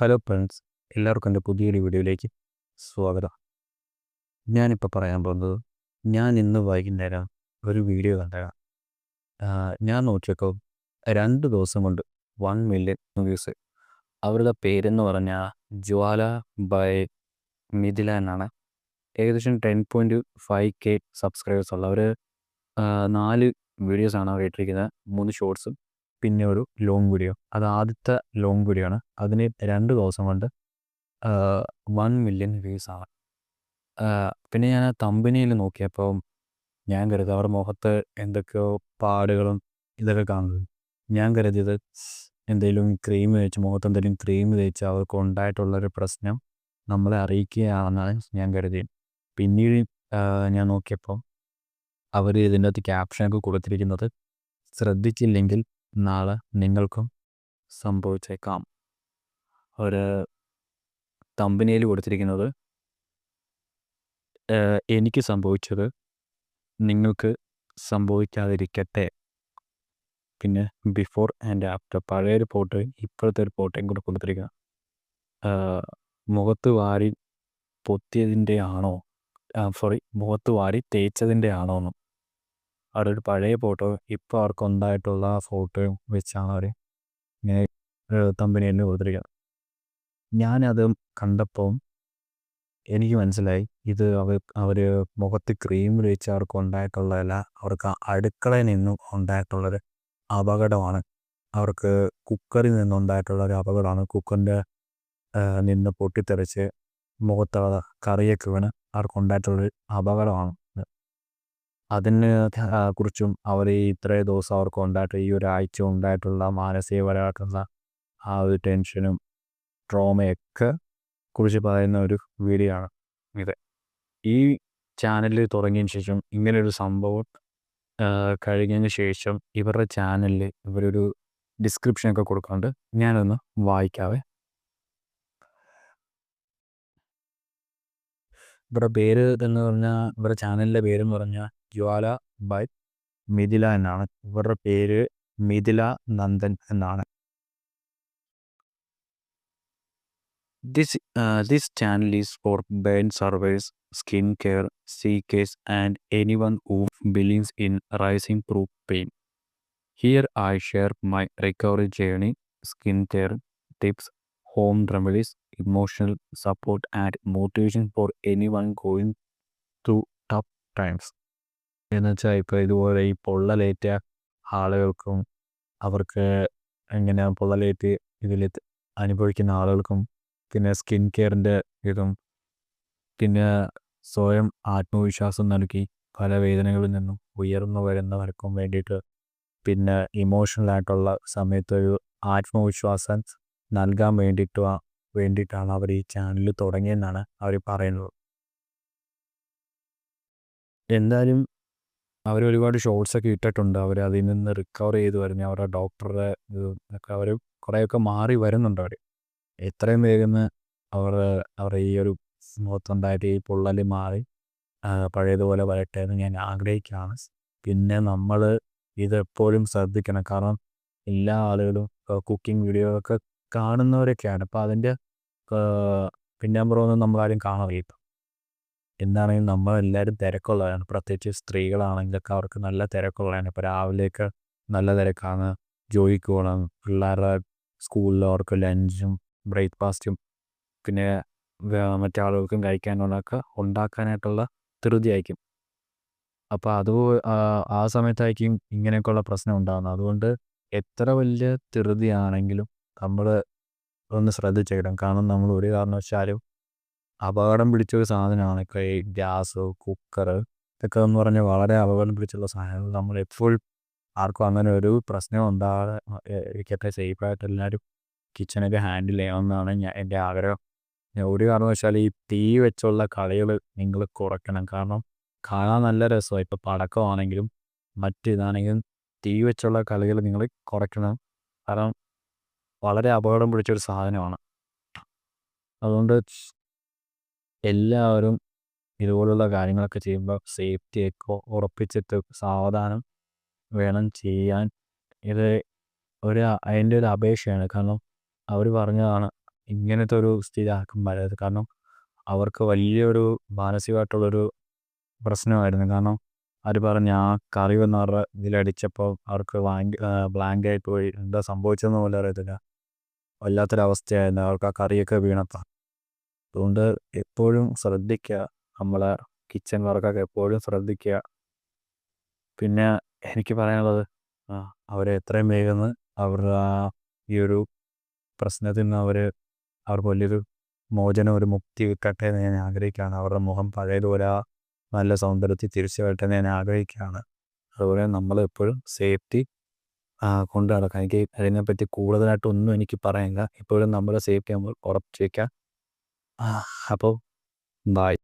Hello friends എല്ലാവർക്കും എന്റെ പുതിയൊരു വീഡിയോയിലേക്ക് സ്വാഗതം. ഞാനിപ്പോൾ പറയാൻ പോകുന്നത് ഞാൻ ഇന്ന് വൈകുന്നേരം ഒരു വീഡിയോ കണ്ടതാണ്. ഞാൻ നോക്കിയപ്പോൾ രണ്ട് ദിവസം കൊണ്ട് വൺ മില്യൺ വ്യൂസ് അവരുടെ പേരെന്ന് പറഞ്ഞാൽ ജ്വാല ബൈ മിഥില എന്നാണ്. ഏകദേശം ten point five K subscribers ഉള്ള അവർ നാല് വീഡിയോസാണ് അവർ ഇട്ടിരിക്കുന്നത്. മൂന്ന് ഷോർട്സും പിന്നെ ഒരു ലോങ് വീഡിയോ അത് ആദ്യത്തെ ലോങ് വീഡിയോ ആണ്. അതിന് രണ്ട് ദിവസം കൊണ്ട് വൺ മില്യൺ വ്യൂസ് ആണ്. പിന്നെ ഞാൻ ആ തമ്പനിയിൽ നോക്കിയപ്പോൾ ഞാൻ കരുതി അവരുടെ മുഖത്ത് എന്തൊക്കെയോ പാടുകളും ഇതൊക്കെ കാണുന്നത്. ഞാൻ കരുതിയത് എന്തെങ്കിലും ക്രീം തേച്ച് മുഖത്ത് എന്തെങ്കിലും ക്രീം തേച്ച് അവർക്ക് ഉണ്ടായിട്ടുള്ളൊരു പ്രശ്നം നമ്മളെ അറിയിക്കുകയാണെന്നാണ് ഞാൻ കരുതിയത്. പിന്നീട് ഞാൻ നോക്കിയപ്പോൾ അവർ ഇതിന്റെ അകത്ത് ക്യാപ്ഷനൊക്കെ കൊടുത്തിരിക്കുന്നത് ശ്രദ്ധിച്ചില്ലെങ്കിൽ നാളെ നിങ്ങൾക്കും സംഭവിച്ചേക്കാം. ഒരു തമ്പനിയിൽ കൊടുത്തിരിക്കുന്നത് എനിക്ക് സംഭവിച്ചത് നിങ്ങൾക്ക് സംഭവിക്കാതിരിക്കട്ടെ. പിന്നെ ബിഫോർ ആൻഡ് ആഫ്റ്റർ പഴയൊരു ഫോട്ടോ ഇപ്പോഴത്തെ ഒരു ഫോട്ടോയും കൂടെ കൊടുത്തിരിക്കുക മുഖത്ത് വാരി പൊത്തിയതിന്റെ ആണോ? സോറി മുഖത്ത് വാരി തേച്ചതിന്റെ ആണോ എന്നും അവിടെ ഒരു പഴയ ഫോട്ടോ ഇപ്പോൾ അവർക്ക് ഉണ്ടായിട്ടുള്ള ഫോട്ടോയും വെച്ചാണ് അവർ ഇങ്ങനെ തമ്പനിയിൽ കൊടുത്തിരിക്കുന്നത്. ഞാനത് കണ്ടപ്പോൾ എനിക്ക് മനസ്സിലായി. ഇത് അവർ അവർ മുഖത്ത് ക്രീം വെച്ച് അവർക്ക് ഉണ്ടായിട്ടുള്ളതല്ല അവർക്ക് അടുക്കളയിൽ നിന്നും ഉണ്ടായിട്ടുള്ളൊരു അപകടമാണ്. അവർക്ക് കുക്കറിൽ നിന്നുണ്ടായിട്ടുള്ള ഒരു അപകടമാണ്. കുക്കറിന്റെ നിന്ന് പൊട്ടിത്തെറിച്ച് മുഖത്തുള്ള കറിയൊക്കെ വീണ് അവർക്ക് ഉണ്ടായിട്ടുള്ളൊരു അപകടമാണ്. അതിനെ കുറിച്ചും അവർ ഇത്രയും ദിവസം അവർക്ക് ഉണ്ടായിട്ട് ഈ ഒരാഴ്ച ഉണ്ടായിട്ടുള്ള മാനസികപരമായിട്ടുള്ള ആ ഒരു ടെൻഷനും ട്രോമയൊക്കെ കുറിച്ച് പറയുന്ന ഒരു വീഡിയോ ആണ് ഇത്. ഈ ചാനൽ തുടങ്ങിയതിന് ശേഷം ഇങ്ങനെയൊരു സംഭവം കഴിഞ്ഞതിന് ശേഷം ഇവരുടെ ചാനലിൽ ഇവരൊരു ഡിസ്ക്രിപ്ഷനൊക്കെ കൊടുക്കുന്നുണ്ട് ഞാനൊന്ന് വായിക്കാവേ. ഇവരുടെ പേര് എന്ന് പറഞ്ഞാൽ ഇവരുടെ ചാനലിന്റെ പേരെന്ന് പറഞ്ഞാൽ ജ്വാല ബൈ മിഥില എന്നാണ്. ഇവരുടെ പേര് മിഥില നന്ദൻ എന്നാണ്. This this channel is for burn survivors skin care seekers and any one who believes in rising through pain here I share my recovery journey skin care tips remedies emotional support and motivation for any one going through tough times എന്ന് വെച്ചാൽ ഇപ്പോൾ ഇതുപോലെ ഈ പൊള്ളലേറ്റ ആളുകൾക്കും അവർക്ക് എങ്ങനെ പൊള്ളലേറ്റ് ഇതിൽ അനുഭവിക്കുന്ന ആളുകൾക്കും പിന്നെ സ്കിൻ കെയറിന്റെ ഇതും പിന്നെ സ്വയം ആത്മവിശ്വാസം നൽകി പല വേദനകളിൽ നിന്നും ഉയർന്നു വരുന്നവർക്കും വേണ്ടിയിട്ട് പിന്നെ ഇമോഷണലായിട്ടുള്ള സമയത്ത് ഒരു ആത്മവിശ്വാസം നൽകാൻ വേണ്ടിയിട്ട് വേണ്ടിയിട്ടാണ് അവർ ഈ ചാനൽ തുടങ്ങിയെന്നാണ് അവർ പറയുന്നത്. എന്തായാലും അവർ ഒരുപാട് ഷോർട്സ് ഒക്കെ ഇട്ടിട്ടുണ്ട്. അവർ അതിൽ നിന്ന് റിക്കവർ ചെയ്ത് വരുന്ന. അവരുടെ ഡോക്ടറുടെ ഒക്കെ അവർ കുറേയൊക്കെ മാറി വരുന്നുണ്ട് അവർ. എത്രയും വേഗം അവർ അവരുടെ ഈ ഒരു മുഖത്തുണ്ടായിട്ട് ഈ പൊള്ളൽ മാറി പഴയതുപോലെ വരട്ടെ എന്ന് ഞാൻ ആഗ്രഹിക്കുകയാണ്. പിന്നെ നമ്മൾ ഇതെപ്പോഴും ശ്രദ്ധിക്കണം. കാരണം എല്ലാ ആളുകളും കുക്കിംഗ് വീഡിയോ ഒക്കെ കാണുന്നവരൊക്കെയാണ്. അപ്പോൾ അതിന്റെ പിന്നാമ്പുറമൊന്നും നമ്മളാരും കാണറിയില്ല എന്താണെങ്കിലും നമ്മളെല്ലാവരും തിരക്കുള്ളവരാണ്. പ്രത്യേകിച്ച് സ്ത്രീകളാണെങ്കിലൊക്കെ അവർക്ക് നല്ല തിരക്കുള്ളതാണ് ഇപ്പോൾ രാവിലെയൊക്കെ നല്ല തിരക്കാണ്. ജോലിക്ക് പോകണം. പിള്ളേരുടെ സ്കൂളിൽ അവർക്ക് ലഞ്ചും ബ്രേക്ക്ഫാസ്റ്റും പിന്നെ മറ്റേ ആളുകൾക്കും കഴിക്കാനുള്ളതൊക്കെ ഉണ്ടാക്കാനായിട്ടുള്ള ധൃതിയായിരിക്കും. അപ്പോൾ അത് ആ സമയത്തായിരിക്കും ഇങ്ങനെയൊക്കെയുള്ള പ്രശ്നം ഉണ്ടാകുന്നത്. അതുകൊണ്ട് എത്ര വലിയ ധൃതിയാണെങ്കിലും നമ്മൾ ഒന്ന് ശ്രദ്ധിച്ചേക്കണം കാരണം നമ്മൾ ഒരു കാരണവശാലും അപകടം പിടിച്ച ഒരു സാധനമാണ്. ഇപ്പോൾ ഈ ഗ്യാസ് കുക്കർ ഇതൊക്കെ എന്ന് പറഞ്ഞാൽ വളരെ അപകടം പിടിച്ചുള്ള സാധനങ്ങൾ. നമ്മൾ എപ്പോഴും ആർക്കും അങ്ങനെ ഒരു പ്രശ്നം ഉണ്ടാകാതെ ഇരിക്കട്ടെ. സേഫായിട്ട് എല്ലാവരും കിച്ചണൊക്കെ ഹാൻഡിൽ ചെയ്യണമെന്നാണ് ഞാൻ എന്റെ ആഗ്രഹം. ഒരു കാരണവശാൽ ഈ തീ വെച്ചുള്ള കളികൾ നിങ്ങൾ കുറയ്ക്കണം. കാരണം കാണാൻ നല്ല രസമാണ്. ഇപ്പോൾ പടക്കമാണെങ്കിലും മറ്റിതാണെങ്കിലും തീ വെച്ചുള്ള കളികൾ നിങ്ങൾ കുറയ്ക്കണം. കാരണം വളരെ അപകടം പിടിച്ചൊരു സാധനമാണ്. അതുകൊണ്ട് എല്ലാവരും ഇതുപോലുള്ള കാര്യങ്ങളൊക്കെ ചെയ്യുമ്പോൾ സേഫ്റ്റിയൊക്കെ ഉറപ്പിച്ചിട്ട് സാവധാനം വേണം ചെയ്യാൻ. ഇത് ഒരു അതിന്റെ ഒരു അപേക്ഷയാണ്. കാരണം അവർ പറഞ്ഞതാണ് ഇങ്ങനത്തെ ഒരു സ്ഥിതി ആക്കും വരരുത്. കാരണം അവർക്ക് വലിയൊരു മാനസികമായിട്ടുള്ളൊരു പ്രശ്നമായിരുന്നു. കാരണം അവർ പറഞ്ഞ ആ കറി വന്ന് അവരുടെ ഇതിലടിച്ചപ്പോൾ അവർക്ക് ബ്ലാങ്ക് ആയി പോയി. എന്താ സംഭവിച്ചതെന്ന് പോലും അറിയത്തില്ല. വല്ലാത്തൊരവസ്ഥയായിരുന്നു. അവർക്ക് ആ കറിയൊക്കെ വീണപ്പോൾ അതുകൊണ്ട് എപ്പോഴും ശ്രദ്ധിക്കുക. നമ്മളെ കിച്ചൺ വർക്കൊക്കെ എപ്പോഴും ശ്രദ്ധിക്കുക. പിന്നെ എനിക്ക് പറയാനുള്ളത് അവരെ എത്രയും വേഗം അവരുടെ ആ ഈ ഒരു പ്രശ്നത്തിൽ നിന്ന് അവർ അവർക്ക് വലിയൊരു മോചനം ഒരു മുക്തി കിട്ടട്ടെ എന്ന് ഞാൻ ആഗ്രഹിക്കുകയാണ്. അവരുടെ മുഖം പഴയതുപോലെ ആ നല്ല സൗന്ദര്യത്തിൽ തിരിച്ചു വരട്ടെ എന്ന് ഞാൻ ആഗ്രഹിക്കുകയാണ്. അതുപോലെ നമ്മൾ എപ്പോഴും സേഫ്റ്റി കൊണ്ട് നടക്കാം എനിക്ക് അതിനെപ്പറ്റി കൂടുതലായിട്ടൊന്നും എനിക്ക് പറയാനില്ല. ഇപ്പോഴും നമ്മുടെ സേഫ്റ്റി നമ്മൾ ഉറപ്പിച്ച് വയ്ക്കുക അപ്പോൾ ബായ്